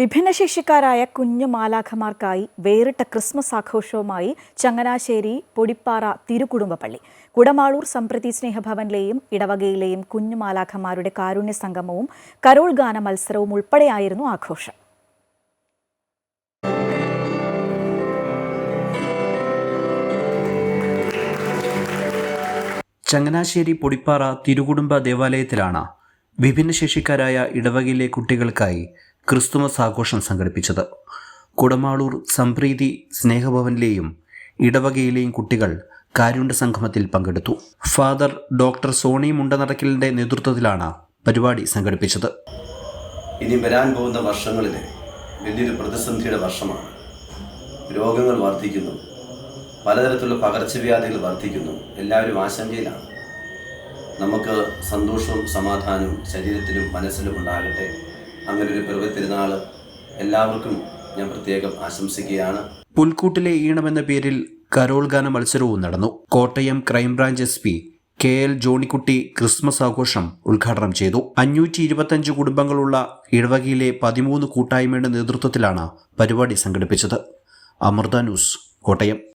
വിഭിന്നശേഷിക്കാരായ കുഞ്ഞു മാലാഖമാർക്കായി വേറിട്ട ക്രിസ്മസ് ആഘോഷവുമായി ചങ്ങനാശ്ശേരി പൊടിപ്പാറ തിരുകുടുംബപ്പള്ളി. കുടമാളൂർ സംപ്രതി സ്നേഹഭവനിലെയും ഇടവകയിലെയും കുഞ്ഞു മാലാഖമാരുടെ കാരുണ്യ സംഗമവും കരോൾ ഗാന മത്സരവും ഉൾപ്പെടെയായിരുന്നു ആഘോഷം. ചങ്ങനാശ്ശേരി പൊടിപ്പാറ തിരുകുടുംബ ദേവാലയത്തിലാണ് വിഭിന്നശേഷിക്കാരായ ഇടവകയിലെ കുട്ടികൾക്കായി ക്രിസ്തുമസ് ആഘോഷം സംഘടിപ്പിച്ചത്. കുടമാളൂർ സംപ്രീതി സ്നേഹഭവനിലെയും ഇടവകയിലെയും കുട്ടികൾ കാരുണ്യ സംഗമത്തിൽ പങ്കെടുത്തു. ഫാദർ ഡോക്ടർ സോണി മുണ്ടനടക്കലിന്റെ നേതൃത്വത്തിലാണ് പരിപാടി സംഘടിപ്പിച്ചത്. ഇനി വരാൻ പോകുന്ന വർഷങ്ങളിൽ വലിയൊരു പ്രതിസന്ധിയുടെ വർഷമാണ്. രോഗങ്ങൾ വർദ്ധിക്കുന്നു പലതരത്തിലുള്ള പകർച്ചവ്യാധികൾ വർദ്ധിക്കുന്നു എല്ലാവരും ആശങ്കയിലാണ്. നമുക്ക് സന്തോഷവും സമാധാനവും ശരീരത്തിലും മനസ്സിലും ഉണ്ടാകട്ടെ. അങ്ങനെ ഒരു പിറവി തിരുനാൾ എല്ലാവർക്കും ഞാൻ പ്രത്യേകം ആശംസിക്കുകയാണ്. പുൽക്കൂട്ടിലെ ഈണം എന്ന പേരിൽ കരോൾ ഗാന മത്സരവും നടന്നു. Kottayam crime branch S P K L Jonikkutty Christmas ആഘോഷം ഉദ്ഘാടനം ചെയ്തു. അഞ്ഞൂറ്റി ഇരുപത്തഞ്ച് കുടുംബങ്ങളുള്ള ഇടവകയിലെ പതിമൂന്ന് കൂട്ടായ്മയുടെ നേതൃത്വത്തിലാണ് പരിപാടി സംഘടിപ്പിച്ചത്. അമൃത ന്യൂസ് കോട്ടയം.